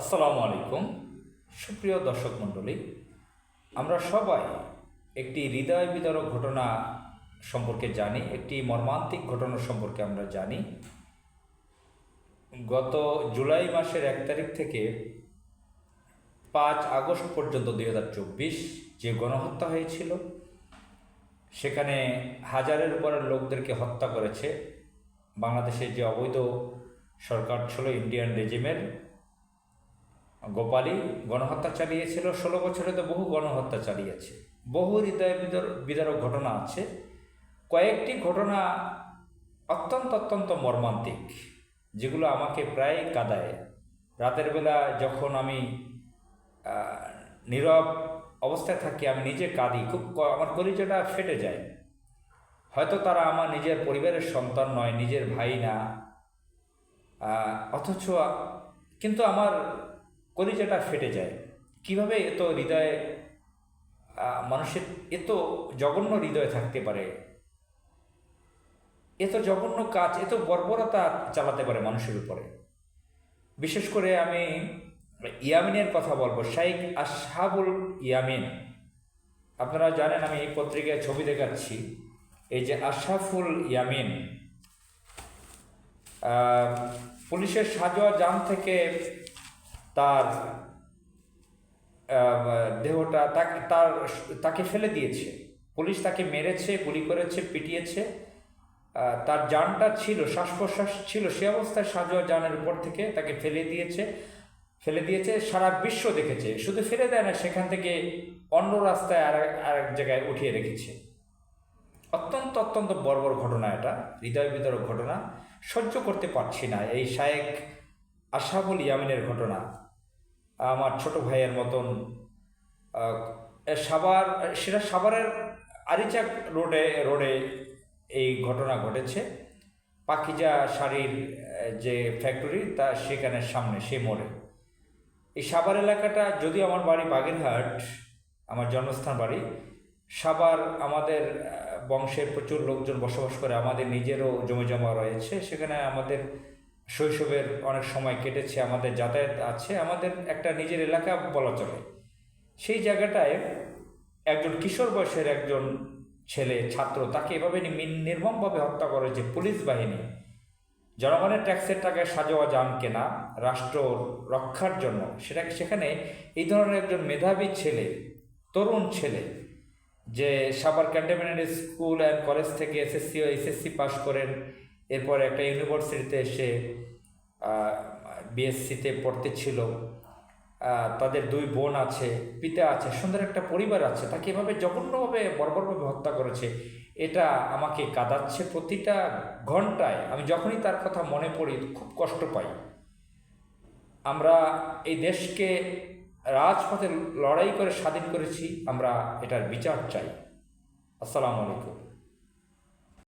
আসসালামু আলাইকুম। সুপ্রিয় দর্শক মণ্ডলী, আমরা সবাই একটি হৃদয় বিদারক ঘটনা সম্পর্কে জানি, একটি মর্মান্তিক ঘটনা সম্পর্কে আমরা জানি। গত জুলাই মাসের এক তারিখ থেকে পাঁচ আগস্ট পর্যন্ত দু হাজার চব্বিশ যে গণহত্যা হয়েছিল, সেখানে হাজারের উপরের লোকদেরকে হত্যা করেছে বাংলাদেশের যে অবৈধ সরকার ছিল ইন্ডিয়ান রেজিমের গোপালী গণহত্যা চালিয়েছিল। ষোলো বছরে তো বহু গণহত্যা চালিয়েছে। বহু হৃদয় বিদার- বিদারক ঘটনা আছে। কয়েকটি ঘটনা অত্যন্ত অত্যন্ত মর্মান্তিক, যেগুলো আমাকে প্রায় কাদায়। রাতের বেলা যখন আমি নীরব অবস্থায় থাকি, আমি নিজে কাঁদি। খুব আমার কলিজাটা ফেটে যায়। হয়তো তারা আমার নিজের পরিবারের সন্তান নয়, নিজের ভাই না অথচ কিন্তু আমার কলিজাটা ফেটে যায়। কীভাবে এত হৃদয়ে মানুষের এত জঘন্য হৃদয় থাকতে পারে? এত জঘন্য কাজ, এত বর্বরতা চালাতে পারে মানুষের উপরে। বিশেষ করে আমি ইয়ামিনের কথা বলব, শাইখ আশহাবুল ইয়ামিন। আপনারা জানেন, আমি এই পত্রিকায় ছবি দেখাচ্ছি। এই যে আশাফুল ইয়ামিন পুলিশের সাজোয়া জাম থেকে তার দেহটা তাকে, তার, তাকে ফেলে দিয়েছে। পুলিশ তাকে মেরেছে, গুলি করেছে, পিটিয়েছে। তার যানটা ছিল শ্বাস প্রশ্বাস ছিল, সে অবস্থায় সাজোয়া যানের উপর থেকে তাকে ফেলে দিয়েছে। ফেলে দিয়েছে, সারা বিশ্ব দেখেছে। শুধু ফেলে দেয় না, সেখান থেকে অন্য রাস্তায় আর আরেক জায়গায় উঠিয়ে রেখেছে। অত্যন্ত অত্যন্ত বর্বর ঘটনা এটা। হৃদয় বিতরক ঘটনা। সহ্য করতে পারছি না। এই শায়েক আশাবুল ইয়ামিনের ঘটনা। আমার ছোট ভাইয়ের মতন সাভার সেটা সাভারের আরিচাক রোডে রোডে এই ঘটনা ঘটেছে। পাখিজা শাড়ির যে ফ্যাক্টরি তা সেখানে সামনে, সে মোড়ে। এই সাভার এলাকাটা যদিও আমার বাড়ি বাগেরহাট, আমার জন্মস্থান বাড়ি, সাভার আমাদের বংশের প্রচুর লোকজন বসবাস করে, আমাদের নিজেরও জমি জমা রয়েছে। সেখানে আমাদের শৈশবের অনেক সময় কেটেছে, আমাদের যাতায়াত আছে, আমাদের একটা নিজের এলাকা বলা চলে। সেই জায়গাটায় একজন কিশোর বয়সের একজন ছেলে, ছাত্র, তাকে এভাবে নির্মমভাবে হত্যা করে যে পুলিশ বাহিনী, জনগণের ট্যাক্সের টাকায় সাজোয়া যান কেনা, রাষ্ট্র রক্ষার জন্য সেটাকে সেখানে এই ধরনের একজন মেধাবী ছেলে, তরুণ ছেলে, যে Savar cantonment school and college থেকে এসএসসি ও এসএসসি পাশ করেন এরপর একটা ইউনিভার্সিটিতে এসে বিএসসিতে পড়তে ছিল। তাদের দুই বোন আছে, পিতা আছে, সুন্দর একটা পরিবার আছে। তাকে এভাবে জঘন্যভাবে, বর্বরভাবে হত্যা করেছে। এটা আমাকে কাঁদাচ্ছে প্রতিটা ঘন্টায়। আমি যখনই তার কথা মনে পড়ি, খুব কষ্ট পাই। আমরা এই দেশকে রাজপথে লড়াই করে স্বাধীন করেছি, আমরা এটার বিচার চাই। আসসালামু আলাইকুম।